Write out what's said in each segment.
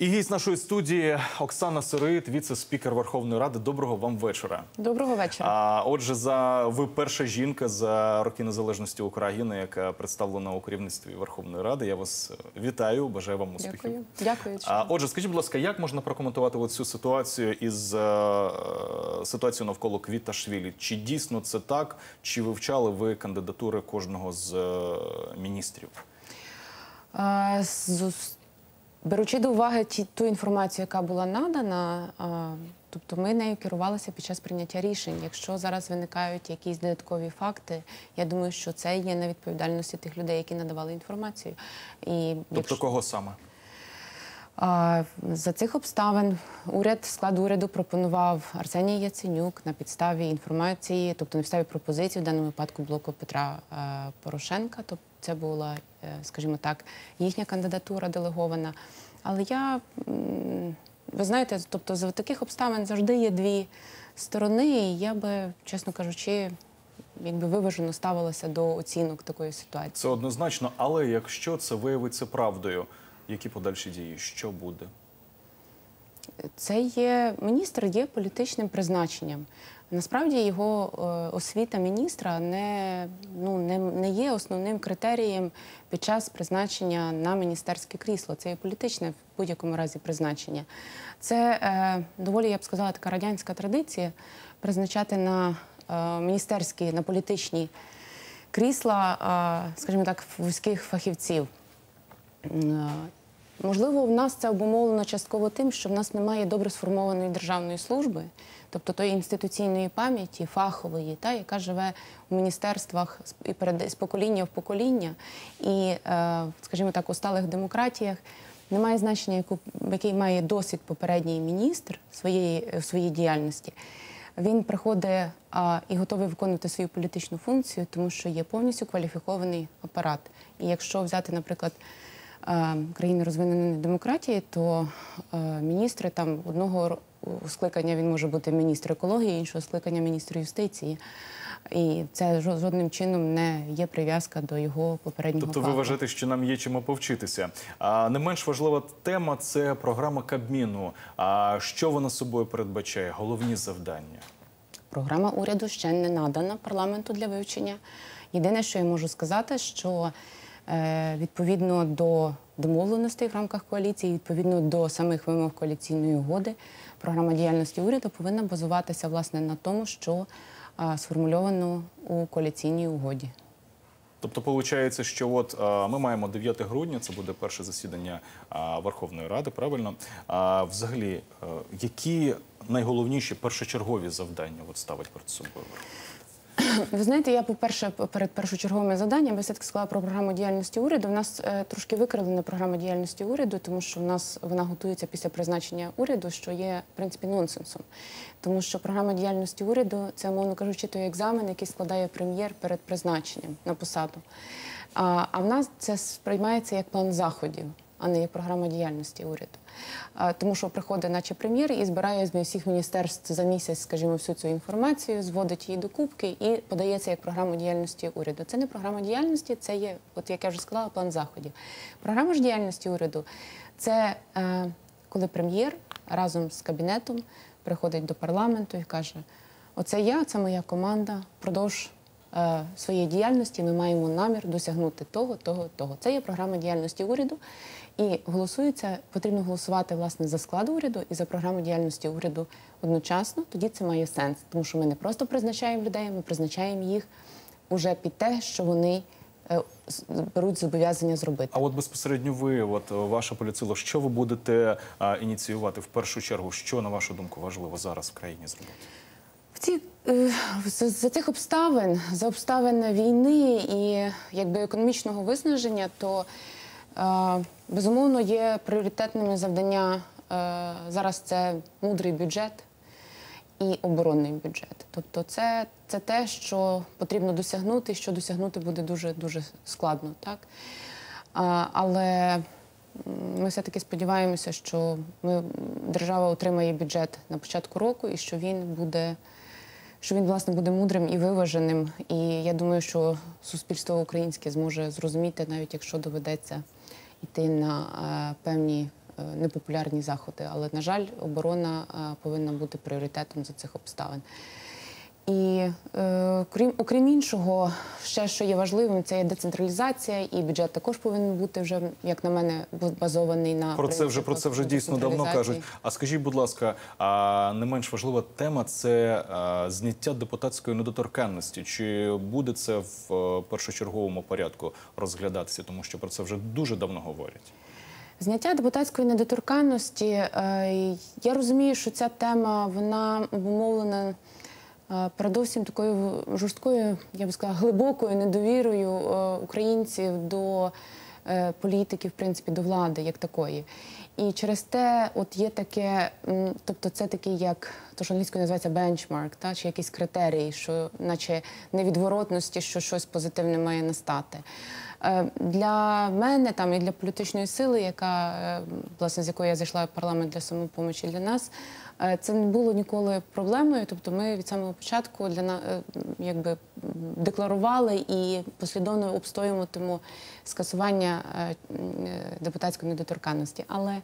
І гість нашої студії Оксана Сирит, віце-спікер Верховної Ради. Доброго вам вечора. Доброго вечора. А отже, за ви перша жінка за роки незалежності України, яка представлена у керівництві Верховної Ради. Я вас вітаю, бажаю вам успіхів. Дякую. Дякую. А отже, скажіть, будь ласка, як можна прокоментувати цю ситуацію із е, ситуацією навколо Квіташвілі? Чи дійсно це так? Чи вивчали ви кандидатури кожного з е, міністрів? З- Беручи до уваги ті, ту інформацію, яка була надана, а, тобто ми нею керувалися під час прийняття рішень. Якщо зараз виникають якісь додаткові факти, я думаю, що це є на відповідальності тих людей, які надавали інформацію. І Тобто кого саме? За цих обставин уряд склад уряду пропонував Арсеній Яценюк на підставі інформації, тобто на підставі пропозиції в даному випадку блоку Петра е, Порошенка. Тобто це була, е, скажімо так, їхня кандидатура делегована. Але я ви знаєте, тобто за таких обставин завжди є дві сторони. І я би, чесно кажучи, якби виважено ставилася до оцінок такої ситуації. Це однозначно, але якщо це виявиться правдою, які подальші дії? Що буде? Це є міністр є політичним призначенням. Насправді його е, освіта міністра не, ну, не, не є основним критерієм під час призначення на міністерське крісло. Це є політичне в будь-якому разі призначення. Це е, доволі, я б сказала, така радянська традиція призначати на е, міністерські, на політичні крісла, е, скажімо так, вузьких фахівців. Е, Можливо, в нас це обумовлено частково тим, що в нас немає добре сформованої державної служби, тобто тої інституційної пам'яті, фахової, та, яка живе у міністерствах і з покоління в покоління. І, е, скажімо так, у сталих демократіях немає значення, яку, який має досвід попередній міністр своєї, в своїй діяльності. Він приходить а, і готовий виконувати свою політичну функцію, тому що є повністю кваліфікований апарат. І якщо взяти, наприклад, е, країни розвиненої демократії, то е, міністри там одного скликання він може бути міністр екології, іншого скликання міністр юстиції. І це жо- жодним чином не є прив'язка до його попереднього Тобто ви вважаєте, що нам є чому повчитися. А не менш важлива тема це програма Кабміну. А що вона собою передбачає? Головні завдання? Програма уряду ще не надана парламенту для вивчення. Єдине, що я можу сказати, що е, відповідно до домовленостей в рамках коаліції, відповідно до самих вимог коаліційної угоди, програма діяльності уряду повинна базуватися власне на тому, що е, сформульовано у коаліційній угоді. Тобто, виходить, що от ми маємо 9 грудня, це буде перше засідання Верховної Ради. Правильно, а взагалі, е, які найголовніші першочергові завдання от ставить перед собою? Ви знаєте, я, по-перше, перед першочерговими завданнями я все-таки сказала про програму діяльності уряду. У нас е, трошки викривлена програма діяльності уряду, тому що в нас вона готується після призначення уряду, що є в принципі нонсенсом. Тому що програма діяльності уряду це, мовно кажучи, той екзамен, який складає прем'єр перед призначенням на посаду. А, а в нас це сприймається як план заходів, а не як програма діяльності уряду. Тому що приходить, наче прем'єр, і збирає з всіх міністерств за місяць, скажімо, всю цю інформацію, зводить її до кубки і подається як програма діяльності уряду. Це не програма діяльності, це є, от як я вже сказала, план заходів. Програма ж діяльності уряду це е, коли прем'єр разом з кабінетом приходить до парламенту і каже: Оце я, це моя команда. Впродовж е, своєї діяльності ми маємо намір досягнути того, того, того. Це є програма діяльності уряду. І голосується, потрібно голосувати власне за склад уряду і за програму діяльності уряду одночасно. Тоді це має сенс, тому що ми не просто призначаємо людей, ми призначаємо їх уже під те, що вони е, беруть зобов'язання зробити. А от безпосередньо ви, от е, ваша поліцило, що ви будете ініціювати в першу чергу? Що на вашу думку важливо зараз в країні зробити? Ці е, за, за цих обставин, за обставин війни і якби економічного виснаження, то е, безумовно є пріоритетними завдання е, зараз це мудрий бюджет і оборонний бюджет. Тобто, це, це те, що потрібно досягнути, що досягнути буде дуже дуже складно, так а, але ми все-таки сподіваємося, що ми, держава отримає бюджет на початку року і що він буде. Що він власне буде мудрим і виваженим, і я думаю, що суспільство українське зможе зрозуміти, навіть якщо доведеться йти на е, певні е, непопулярні заходи. Але, на жаль, оборона е, повинна бути пріоритетом за цих обставин. І е, крім окрім іншого, ще що є важливим, це є децентралізація, і бюджет також повинен бути вже, як на мене, базований на Про це вже про це вже дійсно давно кажуть. А скажіть, будь ласка, а не менш важлива тема це а, зняття депутатської недоторканності. Чи буде це в е, першочерговому порядку розглядатися? Тому що про це вже дуже давно говорять. Зняття депутатської недоторканності. е, Я розумію, що ця тема вона обумовлена передовсім такою жорсткою, я би сказала, глибокою недовірою е, українців до е, політики, в принципі, до влади як такої. І через те, от є таке, тобто це такий, як то, що англійською називається бенчмарк, та чи якийсь критерій, що, наче невідворотності, що щось позитивне має настати. Е, Для мене там і для політичної сили, яка е, власне з якої я зайшла в парламент для самопомочі для нас, е, це не було ніколи проблемою. Тобто, ми від самого початку для на е, якби декларували і послідовно обстоюватимемо скасування е, е, депутатської недоторканності. Але е,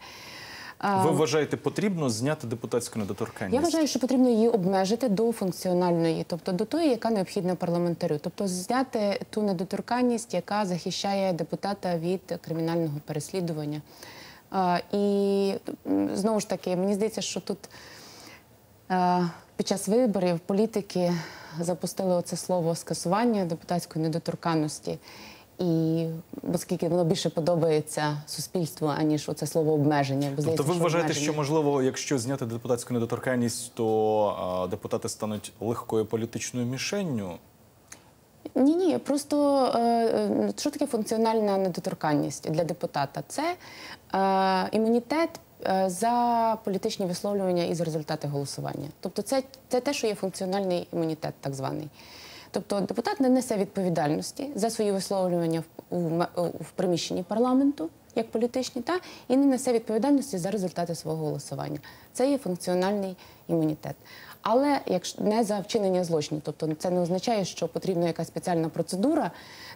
Ви вважаєте, потрібно зняти депутатську недоторканність? я вважаю, що потрібно її обмежити до функціональної, тобто до тої, яка необхідна парламентарю, тобто зняти ту недоторканність, яка захищає депутата від кримінального переслідування. І знову ж таки, мені здається, що тут під час виборів політики запустили оце слово скасування депутатської недоторканності. І оскільки воно більше подобається суспільству, аніж оце слово обмеження. Бо Тобто ви що вважаєте, обмеження- що можливо, якщо зняти депутатську недоторканність, то а, депутати стануть легкою політичною мішенню? Ні, ні, просто е, е, що таке функціональна недоторканність для депутата? Це е, імунітет за політичні висловлювання і за результати голосування. Тобто, це, це те, що є функціональний імунітет, так званий. Тобто депутат не несе відповідальності за свої висловлювання в, м- в приміщенні парламенту, як політичні, та і не несе відповідальності за результати свого голосування. Це є функціональний імунітет. Але якщо не за вчинення злочинів, тобто це не означає, що потрібна якась спеціальна процедура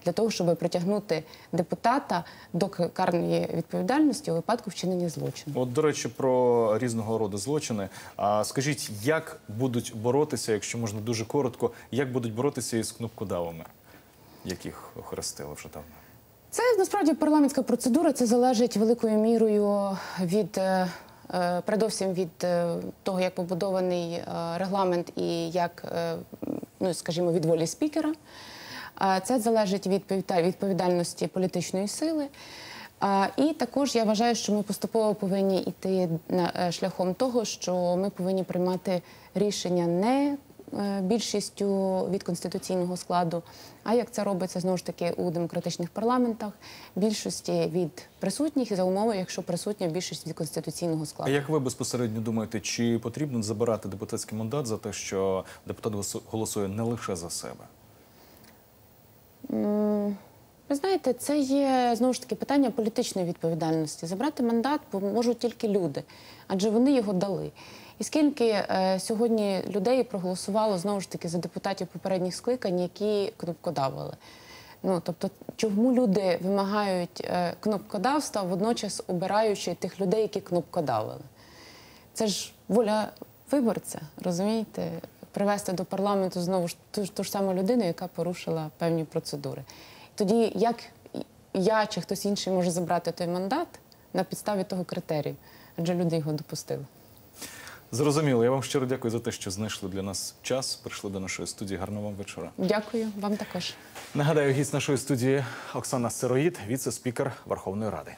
для того, щоб притягнути депутата до карної відповідальності у випадку вчинення злочину. От, до речі, про різного роду злочини. А скажіть, як будуть боротися, якщо можна дуже коротко, як будуть боротися із кнопкодавами, яких охрестили вже давно? Це насправді парламентська процедура. Це залежить великою мірою від е, е, передовсім від е, того, як побудований регламент і як, ну скажімо, від волі спікера. Це залежить від відповідальності політичної сили. І також я вважаю, що ми поступово повинні йти шляхом того, що ми повинні приймати рішення не більшістю від конституційного складу, а як це робиться знову ж таки у демократичних парламентах, більшості від присутніх за умови, якщо присутня більшість від конституційного складу. А як ви безпосередньо думаєте, чи потрібно забирати депутатський мандат за те, що депутат голосує не лише за себе? Ви знаєте, це є знову ж таки питання політичної відповідальності. Забрати мандат можуть тільки люди, адже вони його дали. І скільки е, сьогодні людей проголосувало знову ж таки за депутатів попередніх скликань, які кнопкодавили. Ну тобто, чому люди вимагають е, кнопкодавства, водночас обираючи тих людей, які кнопкодавили? Це ж воля виборця, розумієте? Привести до парламенту знову ж ту, ту ж саму людину, яка порушила певні процедури. Тоді як я чи хтось інший може забрати той мандат на підставі того критерію, адже люди його допустили. Зрозуміло. Я вам щиро дякую за те, що знайшли для нас час. Прийшли до нашої студії. Гарного вам вечора. Дякую вам також. Нагадаю, гість нашої студії Оксана Сироїд, віце-спікер Верховної Ради.